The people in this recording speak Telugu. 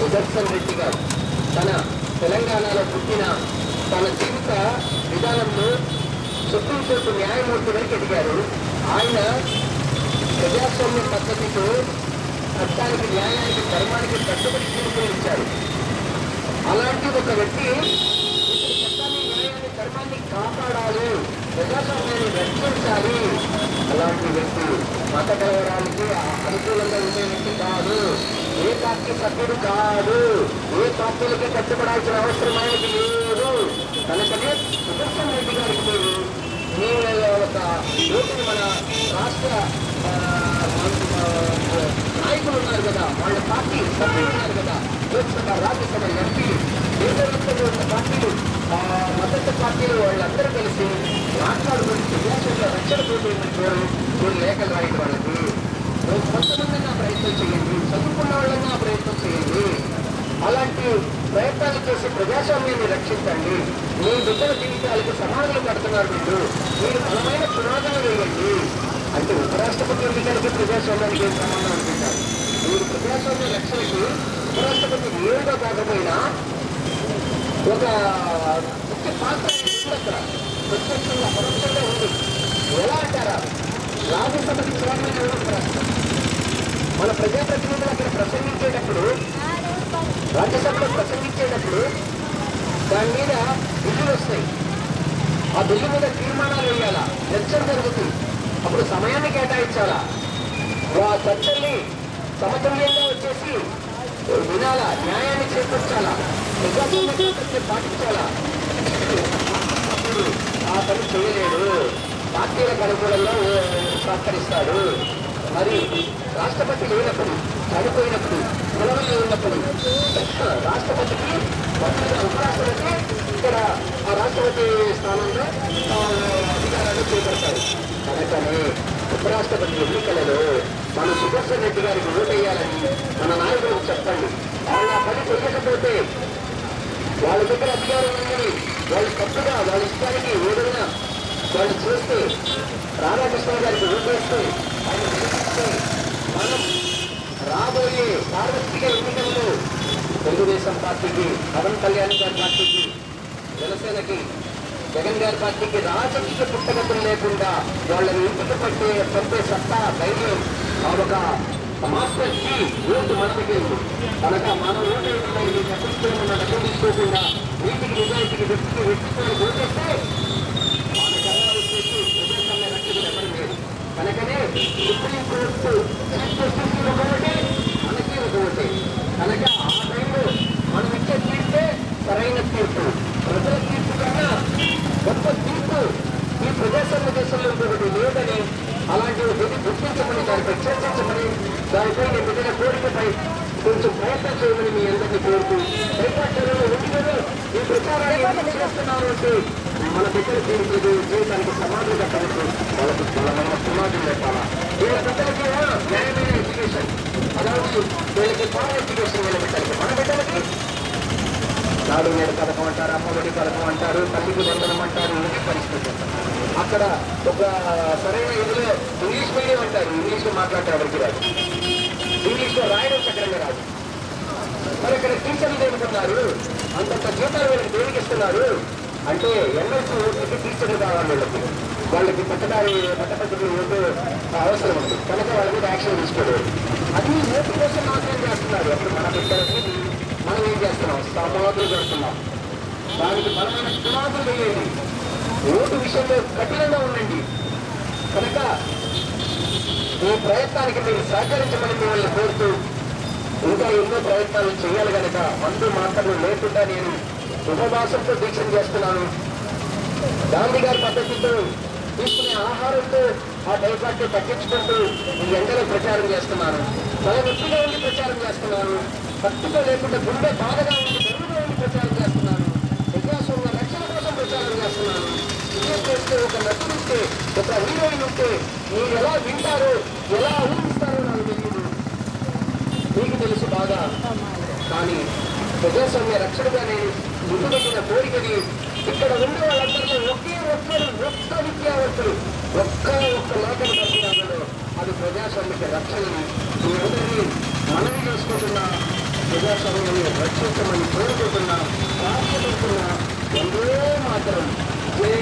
సుదర్శన్ రెడ్డి గారు తన తెలంగాణలో పుట్టిన తన జీవిత విధానంలో సుప్రీంకోర్టు న్యాయమూర్తి వరకు ఎదిగారు. ఆయన ప్రజాస్వామ్య పద్ధతితో చట్టానికి న్యాయానికి ధర్మానికి కట్టుబడి తీర్పులు ఇచ్చారు. అలాంటి ఒక వ్యక్తి చట్టాన్ని న్యాయాన్ని ధర్మాన్ని కాపాడాలి ప్రజాస్వామ్యాన్ని రక్షించాలి. అలాంటి వ్యక్తి మత కలవడానికి అనుకూలంగా ఉండే వ్యక్తి పార్టీ సభ్యుడు కాదు. ఏ పార్టీలకి కట్టుబడాల్సిన అవసరం ఆయనకి లేదు. కనుకనే సుదర్శన్ రెడ్డి గారికి మీరు మీ ఒక ఓటుని మన రాష్ట్ర నాయకులు ఉన్నారు కదా. వాళ్ళ పార్టీ సభ్యులు ఉన్నారు కదా. లోక్సభ రాజ్యసభ ఎంపీ దేశవ్యాప్తంగా ఉన్న పార్టీలు మద్దతు పార్టీలు వాళ్ళందరూ కలిసి మాట్లాడుకుని ప్రజాస్వామ్య రక్షణ కోసం కోరు మీరు లేఖలు రాయడం వాళ్ళకి కొంతమంది ప్రయత్నం చేయండి. చదువుకున్న ప్రయత్నం చేయండి. అలాంటి ప్రయత్నాలు చేసి ప్రజాస్వామ్యాన్ని రక్షించండి. మీ బిడ్డల జీవితాలకు సమాధానం కడుతున్నారు మీరు. మీరు బలమైన పునాదులు వేయండి. అంటే ఉపరాష్ట్రపతి ఎన్నికలకి ప్రజాస్వామ్యానికి ఏం సంబంధం అనుకుంటారు? మీరు ప్రజాస్వామ్య రక్షణకి ఉపరాష్ట్రపతి ఏడుగా కాకపోయినా ఒక ముఖ్య పాత్ర అక్కడ ప్రత్యక్షంగా పరోక్షంగా ఉంది. ఎలా అంటారా? రాజ్యసభకి చైర్మన్ ఉపరాష్ట్రపతి మన ప్రజాప్రతినిధులు అక్కడ ప్రసంగించేటప్పుడు రాజ్యసభలో ప్రసంగించేటప్పుడు దాని మీద బిల్లులు వస్తాయి. ఆ బిల్లు మీద తీర్మానాలు వేయాలా? చర్చలు జరుగుతుంది. అప్పుడు సమయాన్ని కేటాయించాలా? ఆ చర్చల్ని సమతుల్యంగా వచ్చేసి వినాలా? న్యాయాన్ని చేకూర్చాలా? ప్రజాస్వామ్య పాటించాలా? అప్పుడు ఆ పని చేయలేడు. పార్టీలకు అనుకూలంగా సహకరిస్తాడు. మరి రాష్ట్రపతి లేనప్పుడు చనిపోయినప్పుడు సెలవులు ఉన్నప్పుడు రాష్ట్రపతికి ఉపరాష్ట్రపతి ఇక్కడ ఆ రాష్ట్రపతి స్థానంలో ఆ, అధికారాన్ని చేపడతారు. కనుకనే ఉపరాష్ట్రపతి ఎన్నికలలో మన సుదర్శన్ రెడ్డి గారికి ఓటేయాలని మన నాయకులకు చెప్పండి. వాళ్ళు ఆ పని చేయకపోతే వాళ్ళ దగ్గర అధికారం ఉందని వాళ్ళు తప్పుగా వాళ్ళ ఇష్టానికి ఏదైనా వాళ్ళు చేస్తే రాధాకృష్ణ గారికి ఓటేస్తే ఆయన గెలిపిస్తే మనం రాబోయే సార్వత్రిక ఎన్నికల్లో తెలుగుదేశం పార్టీకి పవన్ కళ్యాణ్ గారి పార్టీకి జనసేనకి జగన్ గారి పార్టీకి రాజకీయ పుట్టగతులు లేకుండా వాళ్ళని ఇంటికి పట్టే పంపే సత్తా ధైర్యం ఆ ఒక మాస్టర్కి ఓటు మనకి కనుక మన ఓటు వేయకుండా తప్పించుకొని మన డబ్బులు తీసుకోకుండా నీటికి నిజాయితీకి వ్యక్తికి వ్యక్తిత్వాన్ని ఓటేస్తే మనకల్లా వచ్చేసి ప్రజాస్వామ్య రక్షకుడు ఎవరు లేదు. కనుకనే సుప్రీం కోర్టు చీఫ్ జస్టిస్ ఒక ఓటే మనకి ఒక ఓటే కనుక ఆ టైంలో మనం ఇచ్చే తీర్పే సరైన తీర్పు ప్రజల తీర్పు కన్నా గొప్ప తీర్పు ఈ ప్రజాస్వామ్య దేశంలో ఇంకొకటి లేదని అలాంటి ఒక గుర్తించమని దానిపై చర్చించమని దానిపై నేను పెట్టిన కోరికపై కొంచెం ప్రయత్నం చేయమని మీ అందరినీ కోరుతూ రేపాచర్యలో ఉండినదో ఈ ప్రచారాన్ని చేస్తున్నారు అంటే మన దగ్గర దీనికి జీవితానికి సమాధానం నాడు నేడు పథకం అంటారు అమ్మఒడి పథకం అంటారు తల్లికి బంధనం అంటారు ఇవన్నీ పరిస్థితి అక్కడ ఒక సరైన ఇదిలో ఇంగ్లీష్ మీడియం అంటారు ఇంగ్లీష్లో ఎవరికి రాదు. ఇంగ్లీష్లో రాయడం చక్రంగా రాదు. మరి ఇక్కడ టీచర్లు ఏమనుకున్నారు అంతంత జీతాలు వీళ్ళకి దేనికి ఇస్తున్నారు? అంటే ఎన్ఎల్సీ ఓట్లకి టీచర్లు కావాలి వీళ్ళకి. వాళ్ళకి పట్టదారి పట్టపద్ధతి ఓటు అవసరం ఉంది. కనుక వాళ్ళ మీద యాక్షన్ తీసుకోలేదు. అది ఓటు కోసం మాత్రం చేస్తున్నారు. అప్పుడు మన బిడ్డలకి మనం ఏం చేస్తున్నాం? సమాధులు పెడుతున్నాం దానికి బలమైన పునాదులు వేయండి ఓటు విషయంలో కఠినంగా ఉండండి. కనుక ఈ ప్రయత్నానికి మీరు సహకరించమని మిమ్మల్ని కోరుతూ ఇంకా ఎన్నో ప్రయత్నాలు చేయాలి కనుక మందు మాత్రలు లేకుండా నేను ఉపవాసంతో దీక్ష చేస్తున్నాను. గాంధీ గారి పద్ధతితో తీసుకునే ఆహారంతో ఆ డైపాట్ని తగ్గించుకుంటూ ఈ ఎండలో ప్రచారం చేస్తున్నాను. తల నొప్పిగా ఉండి ప్రచారం చేస్తున్నాను. పట్టుక లేకుండా గుండె బాధగా ఉండి ప్రచారం చేస్తున్నాను ప్రజాస్వామ్య రక్షణ కోసం ప్రచారం చేస్తున్నాను ఇదే చేస్తే ఒక నటుడు ఉంటే ఒక హీరోయిన్ ఉంటే మీరు ఎలా వింటారో ఎలా ఊహిస్తారో నాకు తెలియదు మీకు తెలుసు బాగా. కానీ ప్రజాస్వామ్య రక్షణగా నేను ముందుకొచ్చిన కోరికది ఇక్కడ ఉండే వాళ్ళందరికీ ఒకే ఒక్కరు ఒక్క విద్యావంతులు ఒక్క ఒక్క లోకం తగ్గినామలో అది ప్రజాస్వామ్యక రక్షణని మీ అందరినీ మనవి చేసుకుంటున్నా ప్రజాస్వామ్యాన్ని రక్షించమని కోరుకుంటున్నాం రాష్ట్రపడుతున్న వందే మాత్రం. జై